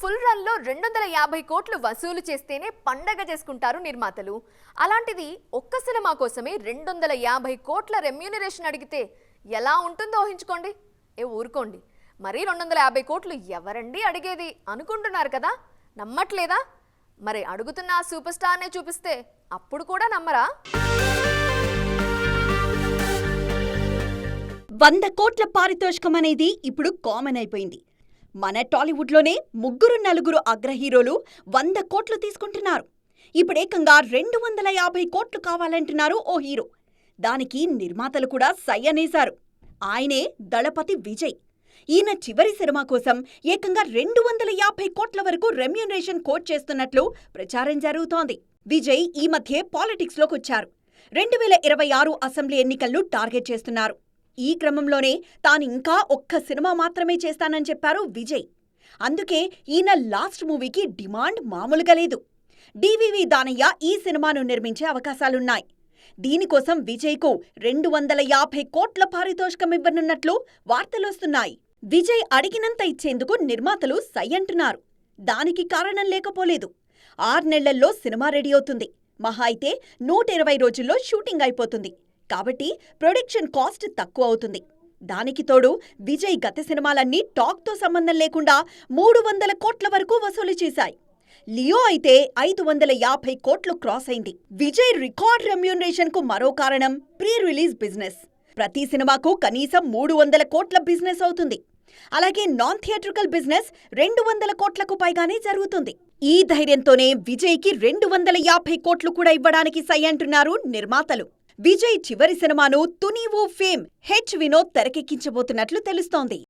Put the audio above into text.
Full రన్లో రెండు వందల యాభై కోట్లు వసూలు చేస్తేనే పండగ చేసుకుంటారు నిర్మాతలు. అలాంటిది ఒక్క సినిమా కోసమే రెండు వందల యాభై కోట్ల రెమ్యూనరేషన్ అడిగితే ఎలా ఉంటుందో ఊహించుకోండి. ఏ ఊరుకోండి. మరీ రెండు వందల యాభై కోట్లు ఎవరండి అడిగేది అనుకుంటున్నారు కదా? నమ్మట్లేదా? మరి అడుగుతున్న ఆ సూపర్ స్టార్నే చూపిస్తే అప్పుడు కూడా నమ్మరా? వంద కోట్ల పారితోషికం అనేది ఇప్పుడు కామన్ అయిపోయింది. మన టాలీవుడ్లోనే ముగ్గురు నలుగురు అగ్ర హీరోలు వంద కోట్లు తీసుకుంటున్నారు. ఇప్పుడేకంగా రెండు వందల యాభై కోట్లు కావాలంటున్నారు ఓ హీరో. దానికి నిర్మాతలు కూడా సై అనేశారు ఆయనే దళపతి విజయ్. ఈయన చివరి సినిమా కోసం ఏకంగా రెండు వందల యాభై కోట్ల వరకు రెమ్యూనరేషన్ కోట్ చేస్తున్నట్లు ప్రచారం జరుగుతోంది. విజయ్ ఈ మధ్యే పాలిటిక్స్లోకొచ్చారు. రెండు వేల ఇరవై ఆరు అసెంబ్లీ ఎన్నికలను టార్గెట్ చేస్తున్నారు. ఈ క్రమంలోనే తాను ఇంకా ఒక్క సినిమా మాత్రమే చేస్తానని చెప్పారు విజయ్. అందుకే ఈయన లాస్ట్ మూవీకి డిమాండ్ మామూలుగా లేదు. డివివి దానయ్య ఈ సినిమాను నిర్మించే అవకాశాలున్నాయి. దీనికోసం విజయ్కు రెండు వందల యాభై కోట్ల పారితోషికం ఇవ్వనున్నట్లు వార్తలొస్తున్నాయి విజయ్ అడిగినంత ఇచ్చేందుకు నిర్మాతలు సై అంటున్నారు. దానికి కారణం లేకపోలేదు. ఆరు నెలల్లో సినిమా రెడీ అవుతుంది. మహా అయితే నూట ఇరవై రోజుల్లో షూటింగ్ అయిపోతుంది. కాబట్టి ప్రొడక్షన్ కాస్ట్ తక్కువ అవుతుంది దానికి తోడు విజయ్ గత సినిమాలన్నీ టాక్తో సంబంధం లేకుండా మూడు వందల కోట్ల వరకు వసూలు చేశాయి. లియో అయితే ఐదు వందల యాభై కోట్లు క్రాస్ అయింది. విజయ్ రికార్డ్ రెమ్యూనరేషన్కు మరో కారణం ప్రీ రిలీజ్ బిజినెస్. ప్రతి సినిమాకు కనీసం మూడు వందల కోట్ల బిజినెస్ అవుతుంది. అలాగే నాన్ థియేట్రికల్ బిజినెస్ రెండు వందల కోట్లకు పైగానే జరుగుతుంది. ఈ ధైర్యంతోనే విజయ్కి రెండు వందల యాభై కోట్లు కూడా ఇవ్వడానికి సై అంటున్నారు నిర్మాతలు. విజయ్ చివరి సినిమాను తునీవో ఫేమ్ హెచ్ వినోద్ తెరకెక్కించబోతున్నట్లు తెలుస్తోంది.